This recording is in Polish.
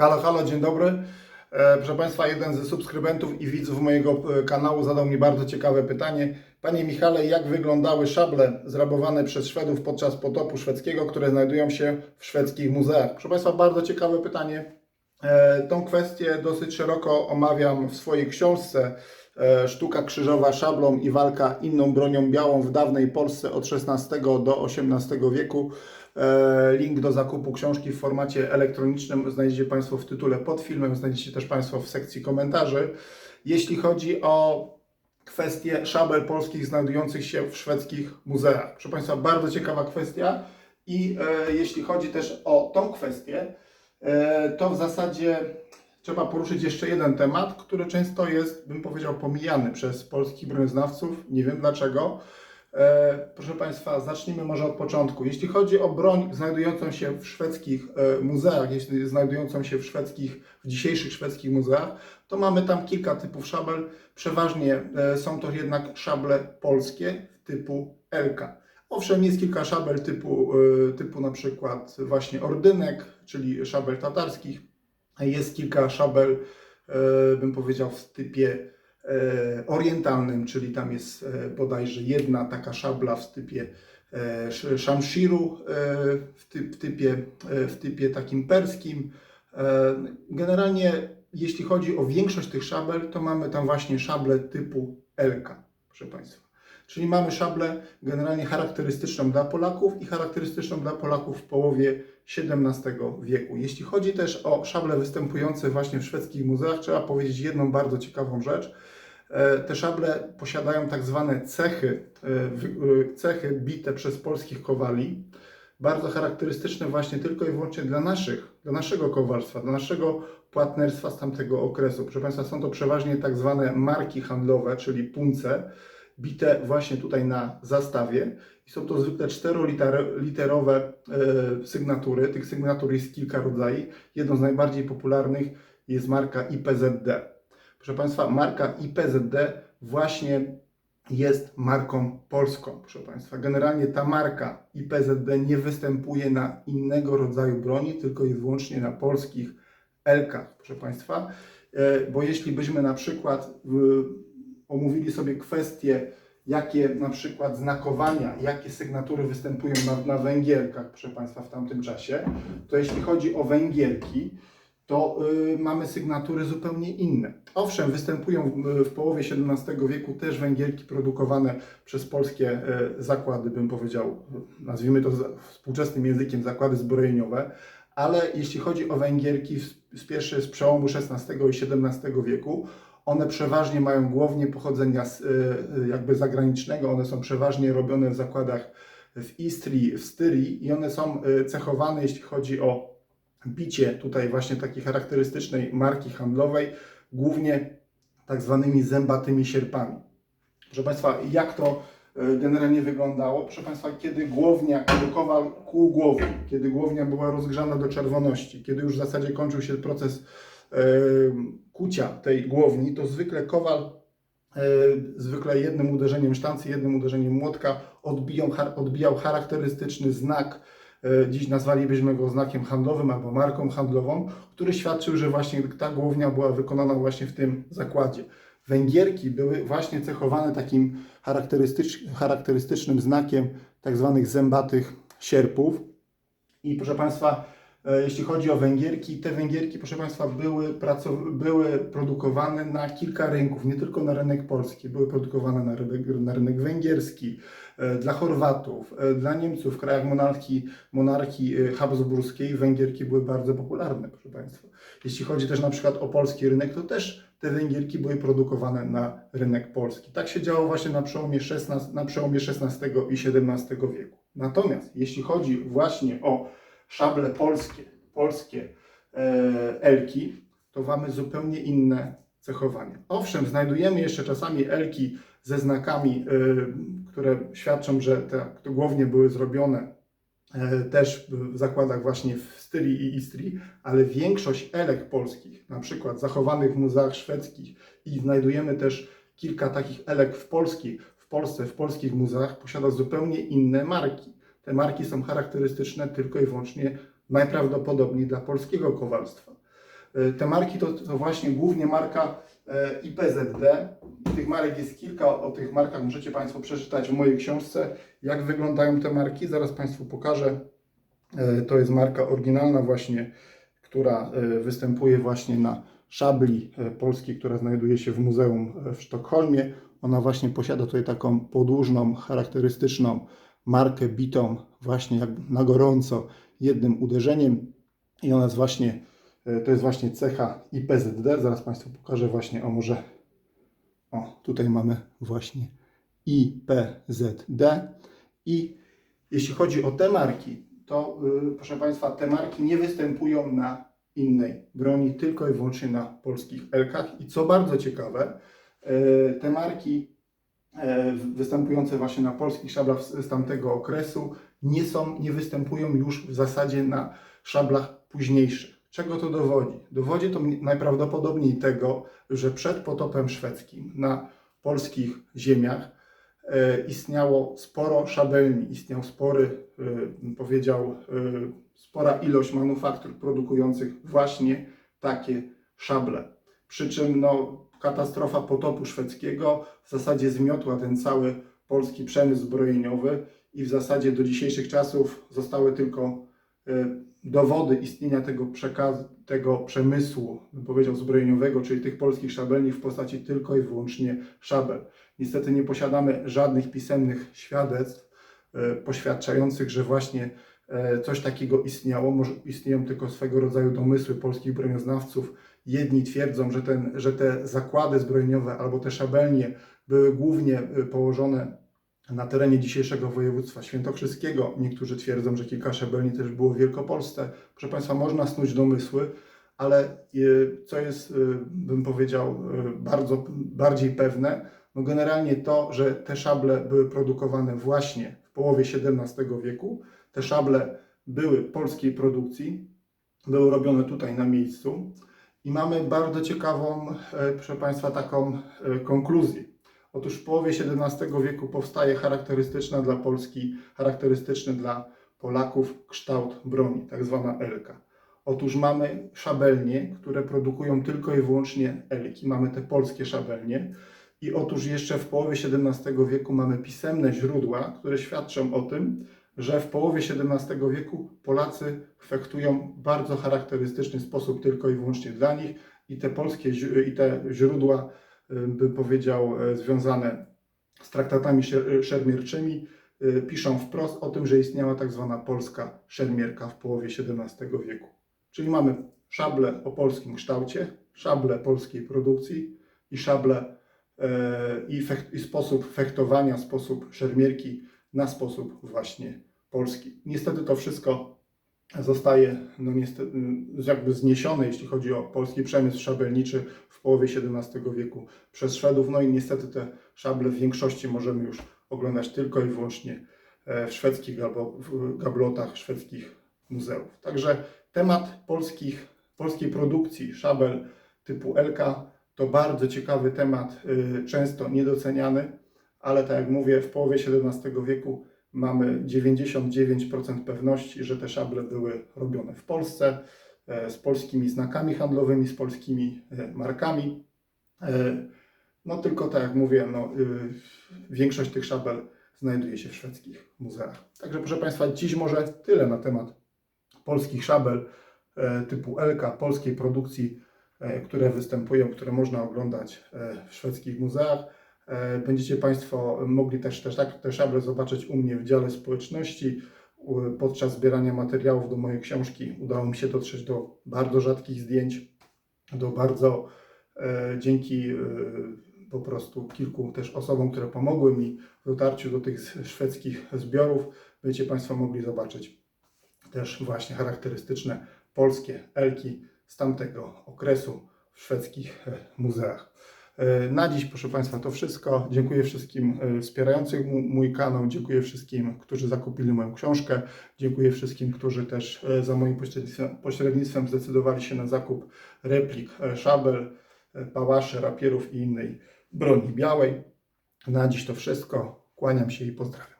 Halo, halo, dzień dobry. E, Proszę Państwa, jeden ze subskrybentów i widzów mojego e, kanału zadał mi bardzo ciekawe pytanie. Panie Michale, jak wyglądały szable zrabowane przez Szwedów podczas potopu szwedzkiego, które znajdują się w szwedzkich muzeach? Proszę Państwa, bardzo ciekawe pytanie. E, Tą kwestię dosyć szeroko omawiam w swojej książce Sztuka krzyżowa szablą i walka inną bronią białą w dawnej Polsce od XVI do XVIII wieku. E, Link do zakupu książki w formacie elektronicznym znajdziecie Państwo w tytule pod filmem, znajdziecie też Państwo w sekcji komentarzy. Jeśli chodzi o kwestie szabel polskich znajdujących się w szwedzkich muzeach. Proszę Państwa, bardzo ciekawa kwestia i e, jeśli chodzi też o tą kwestię, e, to w zasadzie trzeba poruszyć jeszcze jeden temat, który często jest, bym powiedział, pomijany przez polskich broniznawców. Nie wiem dlaczego. E, Proszę Państwa, zacznijmy może od początku. Jeśli chodzi o broń znajdującą się w szwedzkich e, muzeach, jeśli znajdującą się w szwedzkich, w dzisiejszych szwedzkich muzeach, to mamy tam kilka typów szabel. Przeważnie e, są to jednak szable polskie typu Elka. Owszem, jest kilka szabel typu, typu na przykład właśnie ordynek, czyli szabel tatarskich. Jest kilka szabel, bym powiedział, w typie orientalnym, czyli tam jest e, bodajże jedna taka szabla w typie e, shamshiru, e, w, w, typie, e, w typie takim perskim. E, Generalnie, jeśli chodzi o większość tych szabel, to mamy tam właśnie szable typu Elka, proszę Państwa. Czyli mamy szablę generalnie charakterystyczną dla Polaków i charakterystyczną dla Polaków w połowie XVII wieku. Jeśli chodzi też o szable występujące właśnie w szwedzkich muzeach, trzeba powiedzieć jedną bardzo ciekawą rzecz. E, Te szable posiadają tak zwane cechy, e, e, cechy bite przez polskich kowali, bardzo charakterystyczne właśnie tylko i wyłącznie dla naszych, dla naszego kowalstwa, dla naszego płatnerstwa z tamtego okresu. Proszę Państwa, są to przeważnie tak zwane marki handlowe, czyli punce, bite właśnie tutaj na zastawie. I są to zwykle czteroliterowe e, sygnatury. Tych sygnatur jest kilka rodzajów. Jedną z najbardziej popularnych jest marka IPZD. Proszę Państwa, marka IPZD właśnie jest marką polską, proszę Państwa. Generalnie ta marka IPZD nie występuje na innego rodzaju broni, tylko i wyłącznie na polskich Elkach, proszę Państwa. E, Bo jeśli byśmy na przykład omówili sobie kwestie, jakie na przykład znakowania, jakie sygnatury występują na, na węgierkach, proszę Państwa, w tamtym czasie, to jeśli chodzi o węgierki, to y, mamy sygnatury zupełnie inne. Owszem, występują w, w połowie XVII wieku też węgierki produkowane przez polskie y, zakłady, bym powiedział, nazwijmy to współczesnym językiem, zakłady zbrojeniowe, ale jeśli chodzi o węgierki z, z z przełomu XVI i XVII wieku, one przeważnie mają głównie pochodzenia y, y, jakby zagranicznego, one są przeważnie robione w zakładach w Istrii, w Styrii i one są y, cechowane, jeśli chodzi o bicie tutaj właśnie takiej charakterystycznej marki handlowej, głównie tak zwanymi zębatymi sierpami. Proszę Państwa, jak to generalnie wyglądało? Proszę Państwa, kiedy głownia, kiedy kowal kłuł kiedy głownia była rozgrzana do czerwoności, kiedy już w zasadzie kończył się proces kucia tej głowni, to zwykle kowal e, zwykle jednym uderzeniem sztancy, jednym uderzeniem młotka odbijał, char- odbijał charakterystyczny znak e, dziś nazwalibyśmy go znakiem handlowym albo marką handlową, który świadczył, że właśnie ta głownia była wykonana właśnie w tym zakładzie. Węgierki były właśnie cechowane takim charakterystycz, charakterystycznym znakiem tak zwanych zębatych sierpów. I proszę Państwa, jeśli chodzi o węgierki, te węgierki, proszę Państwa, były, były produkowane na kilka rynków, nie tylko na rynek polski, były produkowane na rynek, na rynek węgierski, e, dla Chorwatów, e, dla Niemców w krajach monarchii, monarchii e, habsburskiej węgierki były bardzo popularne, proszę Państwa. Jeśli chodzi też na przykład o polski rynek, to też te węgierki były produkowane na rynek polski. Tak się działo właśnie na przełomie XVI, na przełomie XVI i XVII wieku. Natomiast jeśli chodzi właśnie o szable polskie, polskie e, elki, to mamy zupełnie inne cechowanie. Owszem, znajdujemy jeszcze czasami elki ze znakami, e, które świadczą, że te, głównie były zrobione e, też w zakładach właśnie w Styrii i Istrii, ale większość elek polskich, na przykład zachowanych w muzeach szwedzkich i znajdujemy też kilka takich elek w polskich, w Polsce, w polskich muzeach, posiada zupełnie inne marki. Te marki są charakterystyczne tylko i wyłącznie najprawdopodobniej dla polskiego kowalstwa. E, Te marki to, to właśnie głównie marka e, IPZD. Tych marek jest kilka, o, tych markach możecie Państwo przeczytać w mojej książce, jak wyglądają te marki. Zaraz Państwu pokażę. E, To jest marka oryginalna właśnie, która występuje właśnie na szabli polskiej, która znajduje się w muzeum w Sztokholmie. Ona właśnie posiada tutaj taką podłużną, charakterystyczną markę bitą właśnie jak na gorąco jednym uderzeniem i ona jest właśnie, e, to jest właśnie cecha IPZD. Zaraz Państwu pokażę właśnie, o może, o tutaj mamy właśnie IPZD i jeśli chodzi o te marki, to y, proszę Państwa, te marki nie występują na innej broni, tylko i wyłącznie na polskich elkach. I co bardzo ciekawe, y, te marki występujące właśnie na polskich szablach z, tamtego okresu nie, są, nie występują już w zasadzie na szablach późniejszych. Czego to dowodzi? Dowodzi to najprawdopodobniej tego, że przed potopem szwedzkim na polskich ziemiach e, istniało sporo szabelni, istniał spory, e, powiedział, e, spora ilość manufaktur produkujących właśnie takie szable. Przy czym no, katastrofa potopu szwedzkiego w zasadzie zmiotła ten cały polski przemysł zbrojeniowy i w zasadzie do dzisiejszych czasów zostały tylko e, dowody istnienia tego tego przemysłu, bym powiedział, zbrojeniowego, czyli tych polskich szabelni w postaci tylko i wyłącznie szabel. Niestety nie posiadamy żadnych pisemnych świadectw e, poświadczających, że właśnie e, coś takiego istniało. Może istnieją tylko swego rodzaju domysły polskich brojoznawców. Jedni twierdzą, że, ten, że te zakłady zbrojeniowe albo te szabelnie były głównie e, położone na terenie dzisiejszego województwa świętokrzyskiego. Niektórzy twierdzą, że kilka szabelni też było w Wielkopolsce. Proszę Państwa, można snuć domysły, ale e, co jest, e, bym powiedział, bardzo bardziej pewne, no generalnie to, że te szable były produkowane właśnie w połowie XVII wieku. Te szable były polskiej produkcji, były robione tutaj na miejscu i mamy bardzo ciekawą, e, proszę Państwa, taką e, konkluzję. Otóż w połowie XVII wieku powstaje charakterystyczna dla Polski, charakterystyczny dla Polaków kształt broni, tak zwana elka. Otóż mamy szabelnie, które produkują tylko i wyłącznie elki. Mamy te polskie szabelnie. I otóż jeszcze w połowie XVII wieku mamy pisemne źródła, które świadczą o tym, że w połowie XVII wieku Polacy fechtują w bardzo charakterystyczny sposób tylko i wyłącznie dla nich i te polskie i te źródła, bym powiedział, y, związane z traktatami szer- szermierczymi y, piszą wprost o tym, że istniała tak zwana polska szermierka w połowie XVII wieku. Czyli mamy szable o polskim kształcie, szable polskiej produkcji i szable e, i, i sposób fechtowania, sposób szermierki na sposób właśnie polski. Niestety to wszystko zostaje no niestety, jakby zniesione, jeśli chodzi o polski przemysł szabelniczy w połowie XVII wieku przez Szwedów. No i niestety te szable w większości możemy już oglądać tylko i wyłącznie e, w szwedzkich gablotach szwedzkich muzeów. Także temat polskich, polskiej produkcji szabel typu Elka to bardzo ciekawy temat, y, często niedoceniany, ale tak jak mówię, w połowie XVII wieku mamy 99% pewności, że te szable były robione w Polsce, e, z polskimi znakami handlowymi, z polskimi e, markami. E, No tylko tak jak mówię, no, y, większość tych szabel znajduje się w szwedzkich muzeach. Także proszę Państwa, dziś może tyle na temat polskich szabel typu Elka, polskiej produkcji, które występują, które można oglądać w szwedzkich muzeach. E, Będziecie Państwo mogli też, też tak, te szable zobaczyć u mnie w dziale społeczności. Podczas zbierania materiałów do mojej książki udało mi się dotrzeć do bardzo rzadkich zdjęć, do bardzo e, dzięki e, po prostu kilku też osobom, które pomogły mi w dotarciu do tych szwedzkich zbiorów. Będziecie Państwo mogli zobaczyć też właśnie charakterystyczne polskie elki z tamtego okresu w szwedzkich muzeach. E, Na dziś, proszę Państwa, to wszystko. Dziękuję wszystkim e, wspierającym mój kanał, dziękuję wszystkim, którzy zakupili moją książkę, dziękuję wszystkim, którzy też e, za moim pośrednictwem, zdecydowali się na zakup replik szabel, pałaszy, rapierów i innej broni białej. Na dziś to wszystko. Kłaniam się i pozdrawiam.